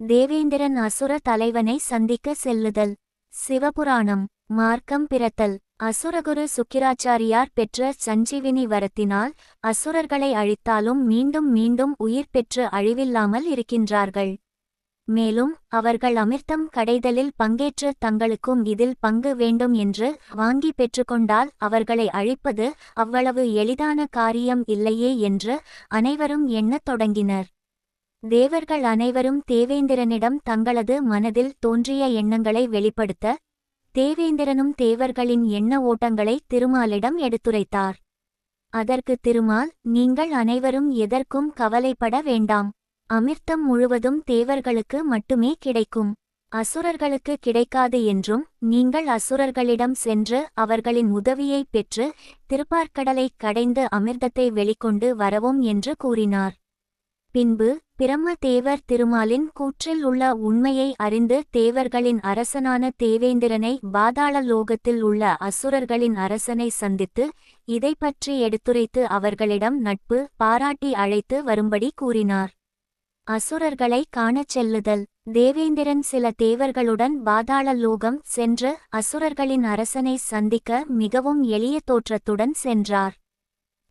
தேவேந்திரன் அசுர தலைவனை சந்திக்க செல்லுதல். சிவபுராணம். மார்க்கம் பிறத்தல். அசுரகுரு சுக்கிராச்சாரியார் பெற்ற சஞ்சீவினி வரத்தினால் அசுரர்களை அழித்தாலும் மீண்டும் மீண்டும் உயிர் பெற்று அழிவில்லாமல் இருக்கின்றார்கள். மேலும் அவர்கள் அமிர்தம் கடைதலில் பங்கேற்று தங்களுக்கும் இதில் பங்கு வேண்டும் என்று வாங்கி பெற்றுக்கொண்டால் அவர்களை அழிப்பது அவ்வளவு எளிதான காரியம் இல்லையே என்று அனைவரும் எண்ணத் தொடங்கினர். தேவர்கள் அனைவரும் தேவேந்திரனிடம் தங்களது மனதில் தோன்றிய எண்ணங்களை வெளிப்படுத்த தேவேந்திரனும் தேவர்களின் எண்ண ஓட்டங்களை திருமாலிடம் எடுத்துரைத்தார். அதற்கு திருமால் நீங்கள் அனைவரும் எதற்கும் கவலைப்பட வேண்டாம். அமிர்தம் முழுவதும் தேவர்களுக்கு மட்டுமே கிடைக்கும். அசுரர்களுக்கு கிடைக்காது என்றும் நீங்கள் அசுரர்களிடம் சென்று அவர்களின் உதவியைப் பெற்று திருப்பார்க்கடலைக் கடைந்து அமிர்தத்தை வெளிக்கொண்டு வரவும் என்று கூறினார். பின்பு பிரம்ம தேவர் திருமாலின் கூற்றில் உள்ள உண்மையை அறிந்து தேவர்களின் அரசனான தேவேந்திரனை பாதாள லோகத்தில் உள்ள அசுரர்களின் அரசனை சந்தித்து இதை பற்றி எடுத்துரைத்து அவர்களிடம் நட்பு பாராட்டி அழைத்து வரும்படி கூறினார். அசுரர்களை காணச் செல்லுதல். தேவேந்திரன் சில தேவர்களுடன் பாதாள லோகம் சென்று அசுரர்களின் அரசனை சந்திக்க மிகவும் எளிய தோற்றத்துடன் சென்றார்.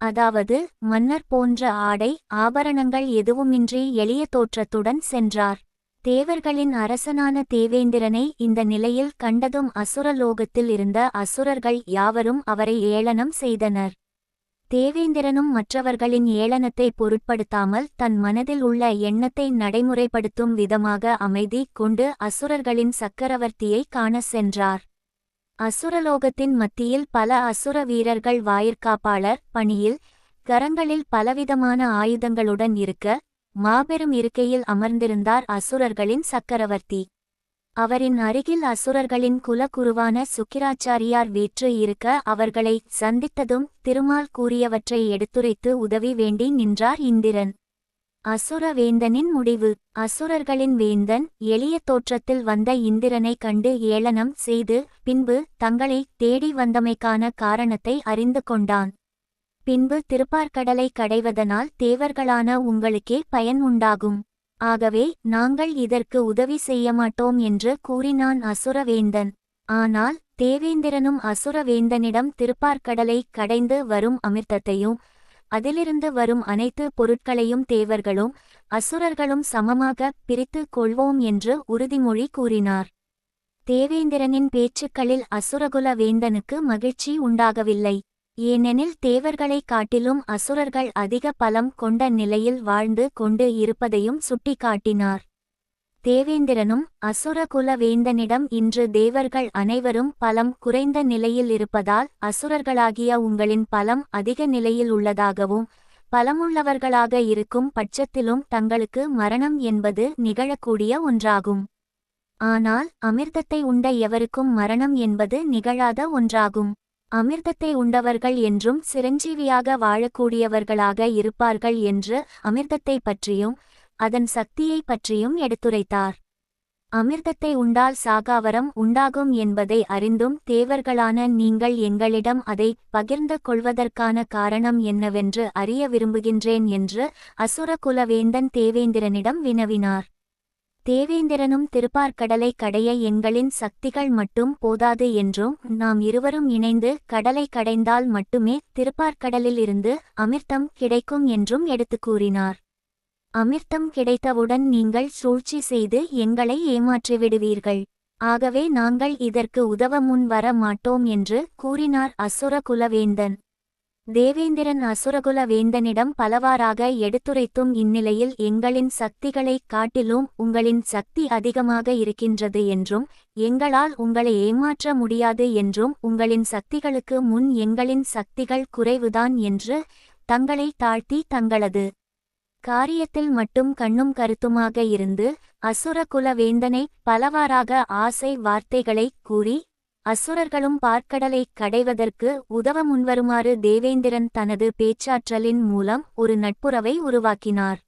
அதாவது மன்னர் போன்ற ஆடை ஆபரணங்கள் எதுவுமின்றி எளிய தோற்றத்துடன் சென்றார். தேவர்களின் அரசனான தேவேந்திரனை இந்த நிலையில் கண்டதும் அசுரலோகத்தில் இருந்த அசுரர்கள் யாவரும் அவரை ஏளனம் செய்தனர். தேவேந்திரனும் மற்றவர்களின் ஏளனத்தை பொருட்படுத்தாமல் தன் மனதில் உள்ள எண்ணத்தை நடைமுறைப்படுத்தும் விதமாக அமைதி கொண்டு அசுரர்களின் சக்கரவர்த்தியை காண சென்றார். அசுரலோகத்தின் மத்தியில் பல அசுர வீரர்கள் வாயிற்காப்பாளர் பணியில் கரங்களில் பலவிதமான ஆயுதங்களுடன் இருக்க மாபெரும் இருக்கையில் அமர்ந்திருந்தார் அசுரர்களின் சக்கரவர்த்தி. அவரின் அருகில் அசுரர்களின் குலக்குருவான சுக்கிராச்சாரியார் வீற்று இருக்க அவர்களை சந்தித்ததும் திருமால் கூறியவற்றை எடுத்துரைத்து உதவி வேண்டி நின்றார் இந்திரன். அசுர வேந்தனின் முடிவு. அசுரர்களின் வேந்தன் எளிய தோற்றத்தில் வந்த இந்திரனை கண்டு ஏளனம் செய்து பின்பு தங்களை தேடி வந்தமைக்கான காரணத்தை அறிந்து கொண்டான். பின்பு திருப்பார்கடலை கடைவதனால் தேவர்களான உங்களுக்கே பயன் உண்டாகும். ஆகவே நாங்கள் இதற்கு உதவி செய்ய மாட்டோம் என்று கூறினான் அசுரவேந்தன். ஆனால் தேவேந்திரனும் அசுரவேந்தனிடம் திருப்பார்கடலை கடைந்து வரும் அமிர்தத்தையும் அதிலிருந்து வரும் அனைத்து பொருட்களையும் தேவர்களும் அசுரர்களும் சமமாக பிரித்து கொள்வோம் என்று உறுதிமொழி கூறினார். தேவேந்திரனின் பேச்சுக்களில் அசுரகுல வேந்தனுக்கு மகிழ்ச்சி உண்டாகவில்லை. ஏனெனில் தேவர்களைக் காட்டிலும் அசுரர்கள் அதிக பலம் கொண்ட நிலையில் வாழ்ந்து கொண்டு இருப்பதையும் சுட்டிக்காட்டினார். தேவேந்திரனும் அசுரகுல வேந்தனிடம் இன்று தேவர்கள் அனைவரும் பலம் குறைந்த நிலையில் இருப்பதால் அசுரர்களாகிய உங்களின் பலம் அதிக நிலையில் உள்ளதாகவும் பலமுள்ளவர்களாக இருக்கும் பட்சத்திலும் தங்களுக்கு மரணம் என்பது நிகழக்கூடிய ஒன்றாகும். ஆனால் அமிர்தத்தை உண்ட எவருக்கும் மரணம் என்பது நிகழாத ஒன்றாகும். அமிர்தத்தை உண்டவர்கள் என்றும் சிரஞ்சீவியாக வாழக்கூடியவர்களாக இருப்பார்கள் என்று அமிர்தத்தை பற்றியும் அதன் சக்தியை பற்றியும் எடுத்துரைத்தார். அமிர்தத்தை உண்டால் சாகாவரம் உண்டாகும் என்பதை அறிந்தும் தேவர்களான நீங்கள் எங்களிடம் அதை பகிர்ந்து கொள்வதற்கான காரணம் என்னவென்று அறிய விரும்புகின்றேன் என்று அசுர குலவேந்தன் தேவேந்திரனிடம் வினவினார். தேவேந்திரனும் திருப்பார்கடலை கடைய எங்களின் சக்திகள் மட்டும் போதாது என்றும் நாம் இருவரும் இணைந்து கடலை கடைந்தால் மட்டுமே திருப்பார்கடலில் இருந்து அமிர்தம் கிடைக்கும் என்றும் எடுத்துக் கூறினார். அமிர்தம் கிடைத்தவுடன் நீங்கள் சூழ்ச்சி செய்து எங்களை ஏமாற்றிவிடுவீர்கள். ஆகவே நாங்கள் இதற்கு உதவ முன் வர மாட்டோம் என்று கூறினார் அசுரகுலவேந்தன். தேவேந்திரன் அசுரகுல வேந்தனிடம் பலவாறாக எடுத்துரைத்தும் இந்நிலையில் எங்களின் சக்திகளைக் காட்டிலும் உங்களின் சக்தி அதிகமாக இருக்கின்றது என்றும் எங்களால் உங்களை ஏமாற்ற முடியாது என்றும் உங்களின் சக்திகளுக்கு முன் எங்களின் சக்திகள் குறைவுதான் என்று தங்களை தாழ்த்தி தங்களது காரியத்தில் மட்டும் கண்ணும் கருத்துமாக இருந்து அசுர குலவேந்தனை பலவாறாக ஆசை வார்த்தைகளைக் கூறி அசுரர்களும் பார்க்கடலை கடைவதற்கு உதவ முன்வருமாறு தேவேந்திரன் தனது பேச்சாற்றலின் மூலம் ஒரு நட்புறவை உருவாக்கினார்.